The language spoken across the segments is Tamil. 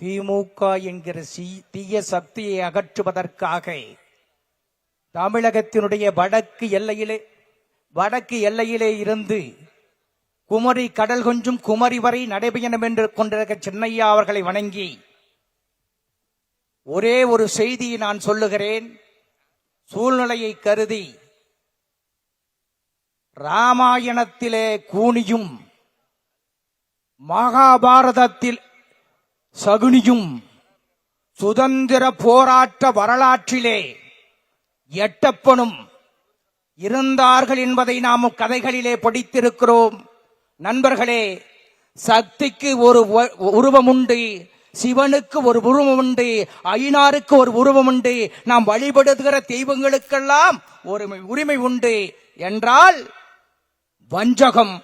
திமுக என்கிற தீய சக்தியை அகற்றுவதற்காக தமிழகத்தினுடைய வடக்கு எல்லையிலே வடக்கு எல்லையிலே இருந்து குமரி கடல் கொஞ்சும் குமரி வரை நடைபயணம் என்று கொண்டிருக்க சின்னையா அவர்களை வணங்கி ஒரே ஒரு செய்தியை நான் சொல்லுகிறேன். சூழ்நிலையை கருதி ராமாயணத்திலே கூனியும் மகாபாரதத்தில் சகுனியும் சுதந்திர போராட்ட வரலாற்றிலே எட்டப்பனும் இருந்தார்கள் என்பதை நாம் கதைகளிலே படித்திருக்கிறோம். நண்பர்களே சக்திக்கு ஒரு உருவம் உண்டு சிவனுக்கு ஒரு உருவம் உண்டு ஐநாருக்கு ஒரு உருவம் உண்டு நாம் வழிபடுகிற தெய்வங்களுக்கெல்லாம் ஒரு உரிமை உண்டு என்றால் வஞ்சகம்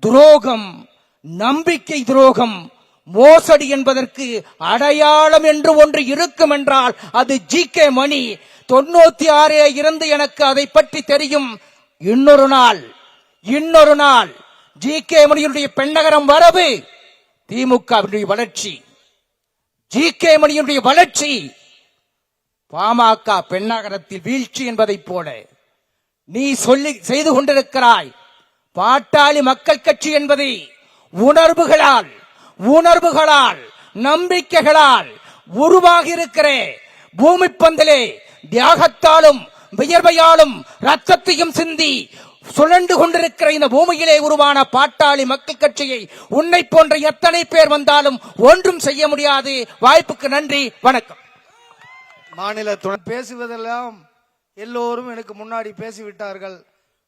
துரோகம் நம்பிக்கை துரோகம் மோசடி என்பதற்கு அடையாளம் என்று ஒன்று இருக்கும் என்றால் அது ஜி கே மணி. தொண்ணூத்தி ஆறே இருந்து எனக்கு அதை பற்றி தெரியும். இன்னொரு நாள் இன்னொரு நாள் ஜி கே மணியுடைய பெண்ணகரம் வரவு. திமுகவினுடைய வளர்ச்சி. ஜி கே மணியுடைய வளர்ச்சி. பாமக பெண்ணகரத்தில் வீழ்ச்சி என்பதைப் போல. நீ சொல்லி செய்து கொண்டிருக்கிறாய். பாட்டாளி மக்கள் கட்சி என்பதை உணர்வுகளால் உணர்வுகளால் நம்பிக்கைகளால் உருவாகி இருக்கிற பூமி பந்திலே தியாகத்தாலும் வியர்வையாலும் ரத்தத்தையும் சிந்தி சுழண்டு கொண்டிருக்கிற இந்த பூமியிலே உருவான பாட்டாளி மக்கள் கட்சியை உன்னை போன்ற எத்தனை பேர் வந்தாலும் ஒன்றும் செய்ய முடியாது. வாய்ப்புக்கு நன்றி வணக்கம். மாநில பேசுவதெல்லாம் எல்லோரும் எனக்கு முன்னாடி பேசிவிட்டார்கள்.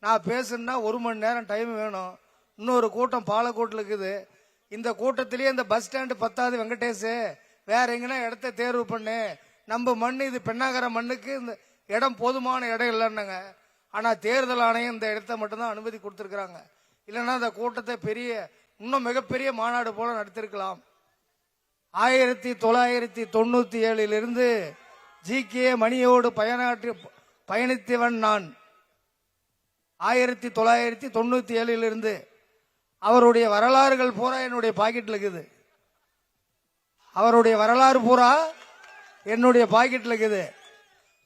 நான் பேசுனா ஒரு மணி நேரம் டைம் வேணும். இன்னொரு கூட்டம் பாலக்கோட்டில் இருக்குது. இந்த கூட்டத்திலேயே இந்த பஸ் ஸ்டாண்டு பத்தாவது வெங்கடேஷ் வேற எங்கன்னா இடத்த தேர்வு பண்ணு. நம்ம மண் இது பெண்ணாகர மண்ணுக்கு இந்த இடம் போதுமான இடம் இல்லைன்னாங்க. ஆனால் தேர்தல் ஆணையம் இந்த இடத்த மட்டும்தான் அனுமதி கொடுத்துருக்குறாங்க. இல்லைன்னா அந்த கூட்டத்தை பெரிய இன்னும் மிகப்பெரிய மாநாடு போல நடத்திருக்கலாம். ஆயிரத்தி தொள்ளாயிரத்தி தொண்ணூத்தி ஏழிலிருந்து ஜி கே மணியோடு பயனாற்றி பயணித்தவன் நான். ஆயிரத்தி தொள்ளாயிரத்தி தொண்ணூத்தி ஏழிலிருந்து அவருடைய வரலாறுகள் பூரா என்னுடைய பாக்கெட்ல இருக்குது. அவருடைய வரலாறு பூரா என்னுடைய பாக்கெட்ல இருக்குது.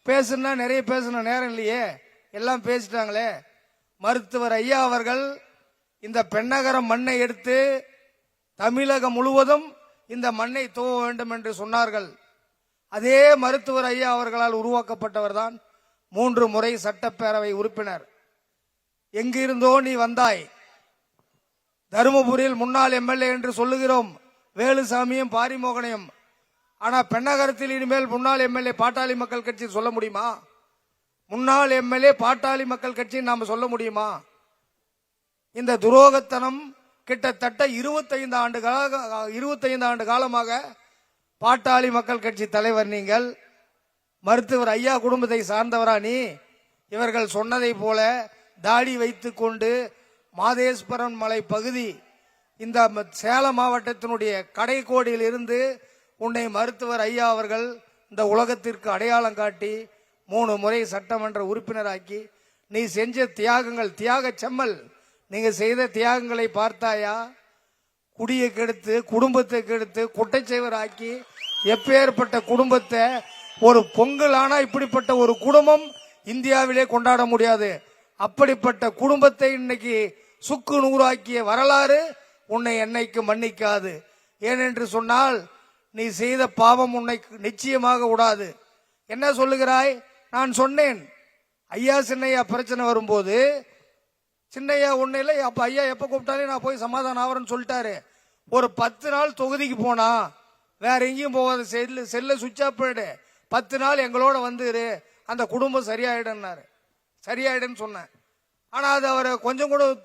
பேசுனா நிறைய பேசணும் நேரம் இல்லையே. எல்லாம் பேசிட்டாங்களே. மருத்துவர் ஐயா அவர்கள் இந்த பெண்ணகரம் மண்ணை எடுத்து தமிழகம் முழுவதும் இந்த மண்ணை தூவ வேண்டும் என்று சொன்னார்கள். அதே மருத்துவர் ஐயா அவர்களால் உருவாக்கப்பட்டவர் தான் மூன்று முறை சட்டப்பேரவை உறுப்பினர். எங்கிருந்தோ நீ வந்தாய். தருமபுரியில் முன்னாள் எம்எல்ஏ என்று சொல்லுகிறோம். வேலுசாமியும் பாரிமோகனையும். ஆனா பெண்ணகரத்தில் இனிமேல் முன்னாள் எம்எல்ஏ பாட்டாளி மக்கள் கட்சி சொல்ல முடியுமா? முன்னாள் எம்எல்ஏ பாட்டாளி மக்கள் கட்சி நாம சொல்ல முடியுமா? இந்த துரோகத்தனம் கிட்டத்தட்ட 25 ஆண்டு கால 25 ஆண்டு காலமாக பாட்டாளி மக்கள் கட்சி தலைவர் நீங்கள் மருத்துவர் ஐயா குடும்பத்தை சார்ந்தவரா நீ? இவர்கள் சொன்னதை போல தாடி வைத்து கொண்டு மாதேஸ்வரன் மலை பகுதி இந்த சேலம் மாவட்டத்தினுடைய கடைக்கோடியில் இருந்து உன்னை மருத்துவர் ஐயா அவர்கள் இந்த உலகத்திற்கு அடையாளம் காட்டி மூணு முறை சட்டமன்ற உறுப்பினராக்கி நீ செஞ்ச தியாகங்கள் தியாக செம்மல் நீங்க செய்த தியாகங்களை பார்த்தாயா? குடியை கெடுத்து குடும்பத்தை கெடுத்து குட்டைச்சேவர் எப்பேற்பட்ட குடும்பத்தை ஒரு பொங்கல் இப்படிப்பட்ட ஒரு குடும்பம் இந்தியாவிலே கொண்டாட முடியாது. அப்படிப்பட்ட குடும்பத்தை இன்னைக்கு சுக்கு நூறாக்கிய வரலாறு உன்னை என்னைக்கு மன்னிக்காது. ஏனென்று சொன்னால் நீ செய்த பாவம் உன்னை நிச்சயமாக விடாது. என்ன சொல்லுகிறாய்? நான் சொன்னேன். ஐயா சின்னையா பிரச்சனை வரும்போது சின்னையா ஒண்ணு இல்லை அப்ப ஐயா எப்ப கூப்பிட்டாலே நான் போய் சமாதானம் ஆவறேன்னு சொல்லிட்டாரு. ஒரு பத்து நாள் தொகுதிக்கு போனா வேற எங்கேயும் போகாத செல்லு செல்ல சுவிட்ச் ஆஃப் பண்ணிடு பத்து நாள் எங்களோட வந்துரு. அந்த குடும்பம் சரியாயிடுன்னாரு சரியாயிடுன்னு சொன்னேன். ஆனா அது அவரை கொஞ்சம் கூட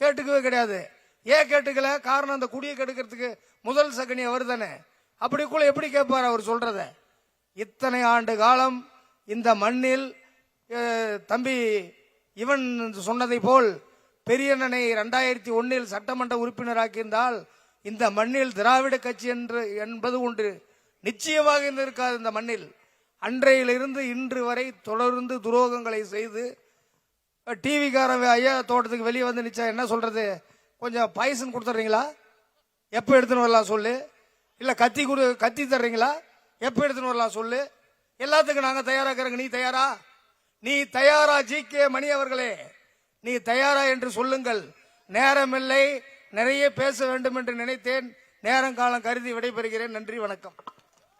கேட்டுக்கவே கிடையாது. ஏன் கேட்டுக்கல? காரணம் அந்த குடியை கெடுக்கிறதுக்கு முதல் சகனி அவர் தானே அப்படிக்குள்ள எப்படி கேட்பார் அவர் சொல்றத? இத்தனை ஆண்டு காலம் இந்த மண்ணில் தம்பி இவன் சொன்னதை போல் பெரியண்ணனை ரெண்டாயிரத்தி ஒன்னில் சட்டமன்ற உறுப்பினராக்கியிருந்தால் இந்த மண்ணில் திராவிட கட்சி என்று என்பது ஒன்று நிச்சயமாக இருந்திருக்காது இந்த மண்ணில். அன்றையிலிருந்து இன்று வரை தொடர்ந்து துரோகங்களை செய்து டிவிக்காரன் ஐயா தோட்டத்துக்கு வெளியே வந்து நிச்சா என்ன சொல்றது? கொஞ்சம் பாய்சன் கொடுத்துட்றீங்களா? எப்போ எடுத்துன்னு வரலாம் சொல்லு. இல்லை கத்தி கொடு கத்தி தர்றீங்களா? எப்போ எடுத்துன்னு வரலாம் சொல்லு. எல்லாத்துக்கும் நாங்கள் தயாராக இருக்கிறோங்க. நீ தயாரா? நீ தயாரா ஜி. கே. மணி அவர்களே. நீ தயாரா என்று சொல்லுங்கள். நேரமில்லை. நிறைய பேச வேண்டும் என்று நினைத்தேன். நேரம் காலம் கருதி விடைபெறுகிறேன். நன்றி வணக்கம்.